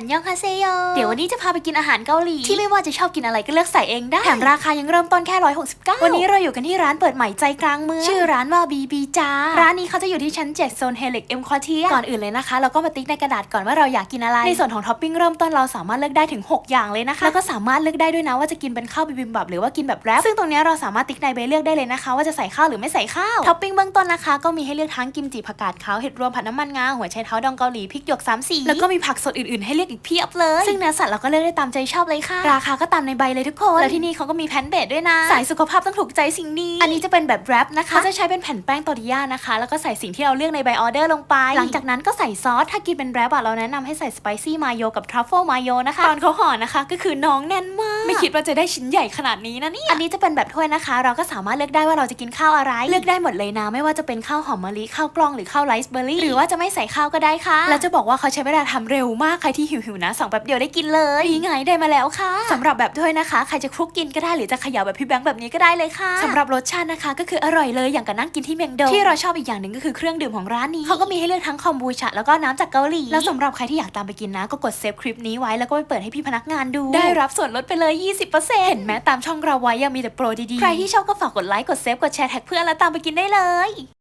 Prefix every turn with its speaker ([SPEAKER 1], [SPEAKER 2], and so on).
[SPEAKER 1] อันยองฮาเซโย เดี๋ยววันนี้จะพาไปกินอาหารเกาหลี ที่ไม่ว่าจะชอบกินอะไรก็เลือกใส่เองได้ แถมราคายังเริ่มต้นแค่ 169 วันนี้เราอยู่กันที่ร้านเปิดใหม่ใจกลางเมือง ชื่อร้านว่าบีบีจ้า ร้านนี้เขาจะอยู่ที่ชั้น 7 โซนเฮลิกเอ็มคอเทียก่อนอื่นเลยนะคะ เราก็มาติ๊กในกระดาษก่อนว่าเราอยากกินอะไร ในส่วนของท็อปปิ้งเริ่มต้นเราสามารถเลือกได้ถึง 6 อย่างเลยนะคะ แล้วก็สามารถเลือกได้ด้วยนะว่าจะกินเป็นข้าวบิบิมบับหรือว่ากินแบบแรปซึ่งตรงเนี้ยเราสามารถติ๊กในใบเลือกได้เลยนะคะ ว่าจะใส่ข้าวหรือไม่ใส่ข้าวท็อปปิ้งเบื้องต้นนะคะก็มีให้เลือกทั้งกิมจิผักกาดขาวเห็ดรวมผัดน้ำมันงาหัวไชเท้าดองเกาหลีพริกหยวกสามสีแล้วก็มีผักสดอื่นๆให้เลือกอีกเพียบเลย ซึ่งเนื้อสัตว์เราก็เลือกได้ตามใจชอบเลยค่ะ ราคาก็ตามในใบเลยทุกคน แล้วที่นี่เขาก็มีแพนเบดด้วยนะ สายสุขภาพต้องถูกใจสิ่งนี้ อันนี้จะเป็นแบบแรปนะคะเขาจะใช้เป็นแผ่นแป้งตอริยานะคะ แล้วก็ใส่สิ่งที่เราเลือกในใบออเดอร์ลงไป หลังจากนั้นก็ใส่ซอส ถ้ากินเป็นแรปอะเราแนะนำให้ใส่สไปซี่มาโยกับทรัฟเฟิลมาโยนะคะ ตอนเขาห่อนะคะ ก็คือน้องแน่นมาก ไม่คิดว่าจะได้ชิ้นใหญ่ขนาดนี้นะเนี่ย อันนี้จะเป็นแบบถ้วยนะคะ เราก็สามารถเลือกได้ว่าเราจะกินข้าวอะไร เลือกได้หมดเลยนะ ไม่ว่าจะเป็นข้าวหอมมะลิ ข้าวกล้องหรือข้าวไรซ์เบอร์รี่ หรือว่าจะไม่ใส่ข้าวก็ได้ค่ะ แล้วจะบอกว่าเขาใช้เวลาทำเร็วมาก ใครที่หิวๆนะสั่งแบบเดียวได้กินเลยนี่ไงได้มาแล้วค่ะสำหรับแบบถ้วยนะคะใครจะคลุกกินก็ได้หรือจะเขย่าแบบพี่แบงค์แบบนี้ก็ได้เลยค่ะสำหรับรสชาตินะคะ ก็คืออร่อยเลยอย่างกับนั่งกินที่เมียงดงที่เราชอบอีกอย่างหนึ่งก็คือเครื่องดื่มของร้านนี้เขาก็มีให้เลือกทั้งคอมบูชาแล้วก็น้ำจากเกาหลีแล้วสำหรับใครที่อยากตามไปกินนะก็กดเซฟคลิปนี้ไว้แล้วก็ไปเปิดให้พี่พนักงานดูได้รับส่วนลดไปเลย 20%เห็นไหมตามช่องเราไว้ยังมีแต่โปรดีๆใครที่ชอบก็ฝากกดไลค์กดเซฟกดแชร์แท็กเพื่อนแล้วตามไปกินได้เลย